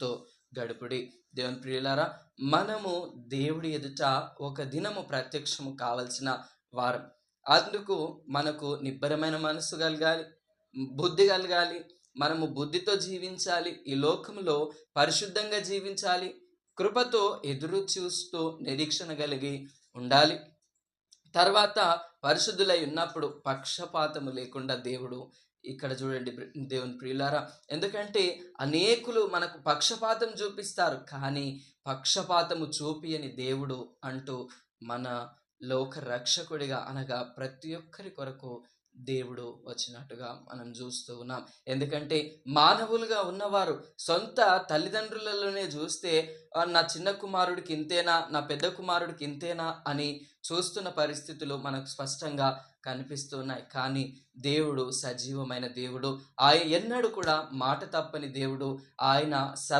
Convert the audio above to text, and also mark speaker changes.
Speaker 1: తో గడుపుడి. దేవుని ప్రియులారా మనము దేవుడి ఎదుట ఒక దినము ప్రత్యక్షము కావలసిన వారం. అందుకు మనకు నిబ్బరమైన మనసు కలగాలి బుద్ధి కలగాలి మనము బుద్ధితో జీవించాలి ఈ లోకంలో పరిశుద్ధంగా జీవించాలి కృపతో ఎదురు చూస్తూ నిరీక్షణ కలిగి ఉండాలి. తర్వాత పరిశుద్ధులై ఉన్నప్పుడు పక్షపాతము లేకుండా దేవుడు ఇక్కడ చూడండి దేవుని ప్రియులారా. ఎందుకంటే అనేకులు మనకు పక్షపాతం చూపిస్తారు కానీ పక్షపాతము చూపియని దేవుడు అంటూ మన లోక రక్షకుడిగా అనగా ప్రతి ఒక్కరి కొరకు దేవుడు వచ్చినట్టుగా మనం చూస్తూ ఉన్నాం. ఎందుకంటే మానవులుగా ఉన్నవారు సొంత తల్లిదండ్రులలోనే చూస్తే నా చిన్న కుమారుడికి ఇంతేనా? నా పెద్ద కుమారుడికి ఇంతేనా? అని చూస్తున్న పరిస్థితులు మనకు స్పష్టంగా కనిపిస్తున్నాయి కానీ దేవుడు సజీవమైన దేవుడు. ఆయన ఎన్నడూ కూడా మాట తప్పని దేవుడు. ఆయన సర్వ